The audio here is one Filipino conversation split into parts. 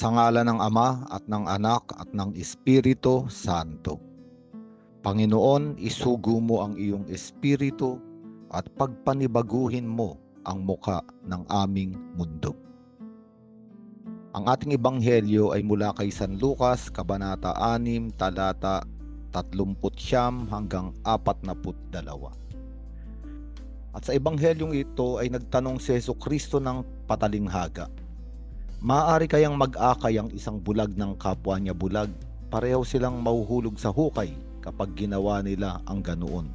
Sa ngala ng Ama at ng Anak at ng Espiritu Santo. Panginoon, isugo mo ang iyong espiritu at pagpanibaguhin mo ang muka ng aming mundo. Ang ating ebanghelyo ay mula kay San Lucas, Kabanata 6, talata 30 hanggang 42. At sa ebanghelyong ito ay nagtanong si Yesu Kristo ng patalinghaga. Maaari kayang mag-akay ang isang bulag ng kapwa niya bulag, pareho silang mahuhulog sa hukay kapag ginawa nila ang ganoon.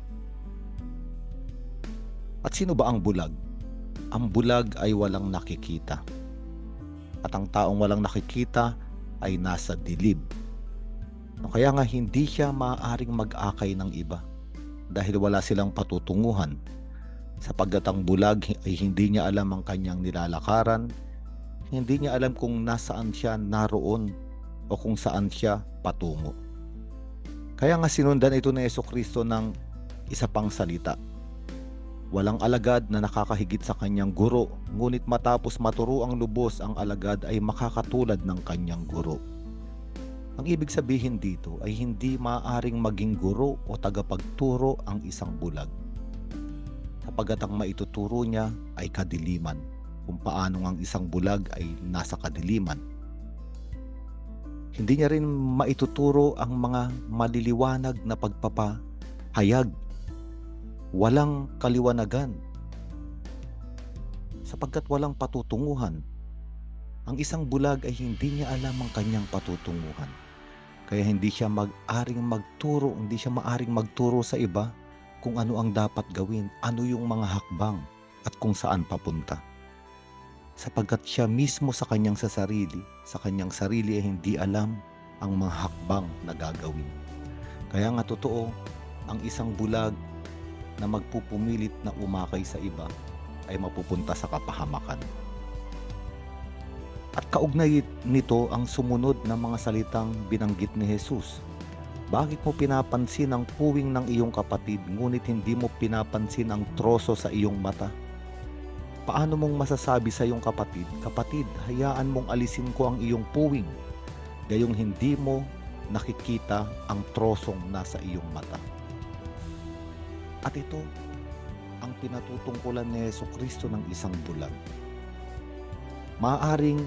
At sino ba ang bulag? Ang bulag ay walang nakikita. At ang taong walang nakikita ay nasa dilib. No, kaya nga hindi siya maaaring mag-akay ng iba dahil wala silang patutunguhan sapagkat ang bulag ay hindi niya alam ang kanyang nilalakaran, hindi niya alam kung nasaan siya naroon o kung saan siya patungo. Kaya nga sinundan ito ni Yeso Kristo ng isa pang salita. Walang alagad na nakakahigit sa kanyang guro, ngunit matapos maturo ang lubos ang alagad ay makakatulad ng kanyang guro. Ang ibig sabihin dito ay hindi maaaring maging guro o tagapagturo ang isang bulag sapagat ang maituturo niya ay kadiliman, kung paano ang isang bulag ay nasa kadiliman. Hindi niya rin maituturo ang mga maliliwanag na pagpapahayag. Walang kaliwanagan. Sapagkat walang patutunguhan. Ang isang bulag ay hindi niya alam ang kanyang patutunguhan. Kaya hindi siya mag-aring magturo, hindi siya maaring magturo sa iba kung ano ang dapat gawin, ano yung mga hakbang at kung saan papunta. Sapagkat siya mismo sa kanyang sa sarili, sa kanyang sarili ay hindi alam ang mga hakbang na gagawin. Kaya nga totoo, ang isang bulag na magpupumilit na umakay sa iba ay mapupunta sa kapahamakan. At kaugnay nito ang sumunod na mga salitang binanggit ni Jesus bakit mo pinapansin ang puwing ng iyong kapatid ngunit hindi mo pinapansin ang troso sa iyong mata? Paano mong masasabi sa iyong kapatid, Kapatid, hayaan mong alisin ko ang iyong puwing, gayong hindi mo nakikita ang trosong nasa iyong mata? At ito ang pinatutungkulan ni Yeso Kristo ng isang bulag. Maaring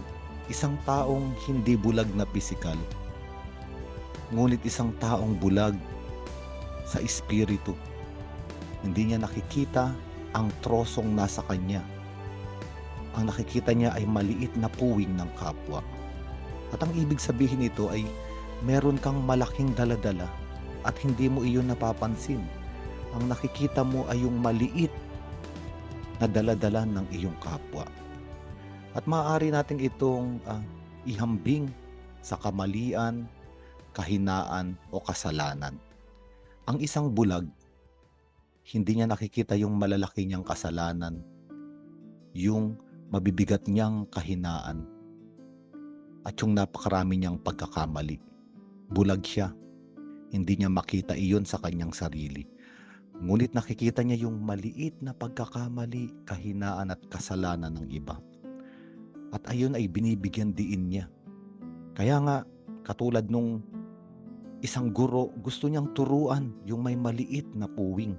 isang taong hindi bulag na pisikal, ngunit isang taong bulag sa espiritu. Hindi niya nakikita ang trosong nasa kanya. Ang nakikita niya ay maliit na puwing ng kapwa. At ang ibig sabihin nito ay meron kang malaking daladala at hindi mo iyon napapansin. Ang nakikita mo ay yung maliit na daladala ng iyong kapwa. At maaari nating itong uh, ihambing sa kamalian, kahinaan o kasalanan. Ang isang bulag, hindi niya nakikita yung malalaki niyang kasalanan, yung mabibigat niyang kahinaan, at yung napakarami niyang pagkakamali. Bulag siya. Hindi niya makita iyon sa kanyang sarili. Ngunit nakikita niya yung maliit na pagkakamali, kahinaan at kasalanan ng iba. At ayon ay binibigyan diin niya. Kaya nga, katulad nung isang guro, gusto niyang turuan yung may maliit na puwing.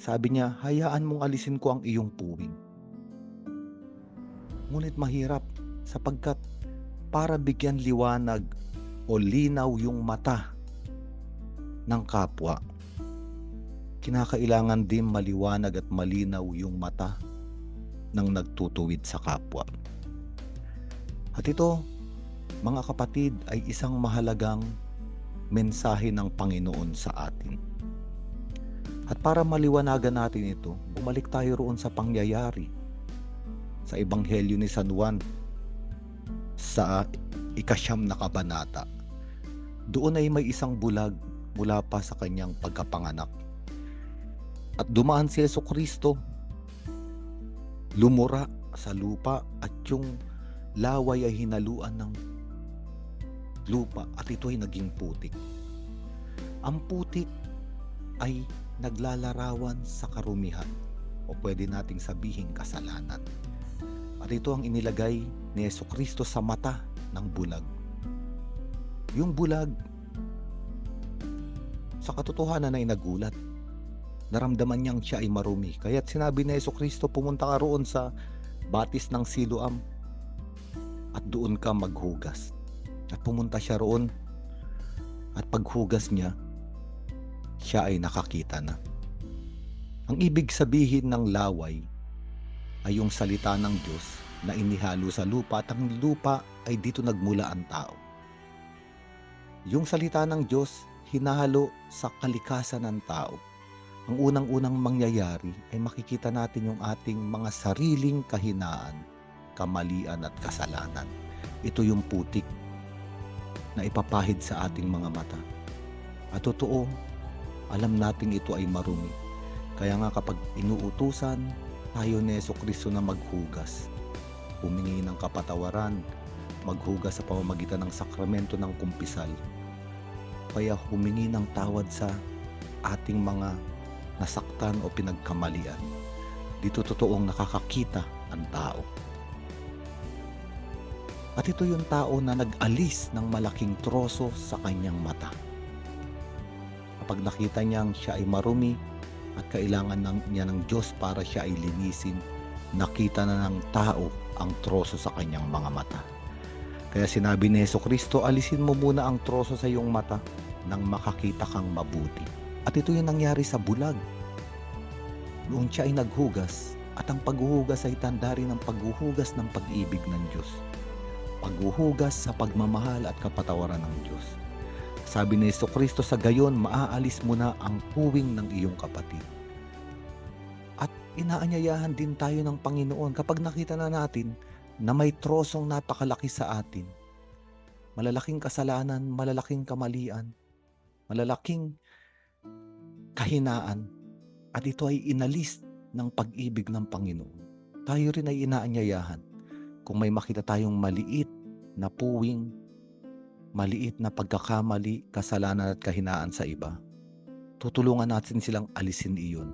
Sabi niya, hayaan mong alisin ko ang iyong puwing. Ngunit mahirap sapagkat para bigyan liwanag o linaw yung mata ng kapwa, kinakailangan din maliwanag at malinaw yung mata ng nagtutuwid sa kapwa. At ito, mga kapatid, ay isang mahalagang mensahe ng Panginoon sa atin. At para maliwanagan natin ito, bumalik tayo roon sa pangyayari sa Ebanghelyo ni San Juan sa ikasyam na kabanata. Doon ay may isang bulag mula pa sa kanyang pagkapanganak. At dumaan si Yeso Kristo, lumura sa lupa at yung laway ay hinaluan ng lupa at ito ay naging putik. Ang putik ay naglalarawan sa karumihan o pwede nating sabihin kasalanan. At ito ang inilagay ni Yeso Kristo sa mata ng bulag. Yung bulag, sa katotohanan ay nagulat. Naramdaman niyang siya ay marumi. Kaya't sinabi ni Yeso Kristo, pumunta ka roon sa batis ng Siloam at doon ka maghugas. At pumunta siya roon at paghugas niya, siya ay nakakita na. Ang ibig sabihin ng laway ay yung salita ng Diyos na inihalo sa lupa at ang lupa ay dito nagmula ang tao. Yung salita ng Diyos hinahalo sa kalikasan ng tao. Ang unang-unang mangyayari ay makikita natin yung ating mga sariling kahinaan, kamalian at kasalanan. Ito yung putik na ipapahid sa ating mga mata. At totoo, alam nating ito ay marumi. Kaya nga kapag inuutusan tayo ni Yeso Kristo na maghugas, humingi ng kapatawaran, maghugas sa pamamagitan ng sakramento ng kumpisal, kaya humingi ng tawad sa ating mga nasaktan o pinagkamalian. Dito totoong nakakakita ang tao. At ito yung tao na nag-alis ng malaking troso sa kanyang mata. Kapag nakita niyang siya ay marumi at kailangan ng, niya ng Diyos para siya ay linisin, nakita na ng tao ang troso sa kanyang mga mata. Kaya sinabi ni Yeso Kristo, alisin mo muna ang troso sa iyong mata nang makakita kang mabuti. At ito yung nangyari sa bulag. Noong siya ay naghugas, at ang paghuhugas ay tanda rin ng paghuhugas ng pag-ibig ng Diyos. Paghuhugas sa pagmamahal at kapatawaran ng Diyos. Sabi ni Yeso Kristo sa gayon, maaalis mo na ang puwing ng iyong kapatid. At inaanyayahan din tayo ng Panginoon kapag nakita na natin na may trosong napakalaki sa atin. Malalaking kasalanan, malalaking kamalian, malalaking kahinaan at ito ay inalis ng pag-ibig ng Panginoon. Tayo rin ay inaanyayahan kung may makita tayong maliit na puwing, maliit na pagkakamali, kasalanan at kahinaan sa iba. Tutulungan natin silang alisin iyon.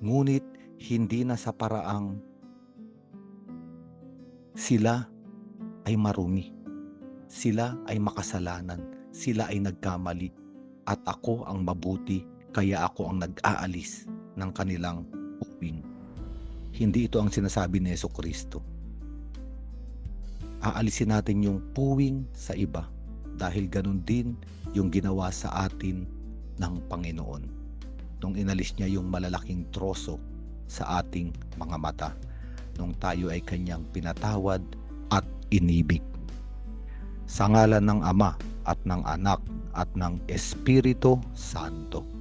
Ngunit hindi na sa paraang sila ay marumi. Sila ay makasalanan. Sila ay nagkamali. At ako ang mabuti, kaya ako ang nag-aalis ng kanilang puwing. Hindi ito ang sinasabi ni Yeso Kristo. Aalisin natin yung puwing sa iba dahil ganun din yung ginawa sa atin ng Panginoon. Nung inalis niya yung malalaking troso sa ating mga mata nung tayo ay kanyang pinatawad at inibig. Sa ngalan ng Ama at ng Anak at ng Espiritu Santo.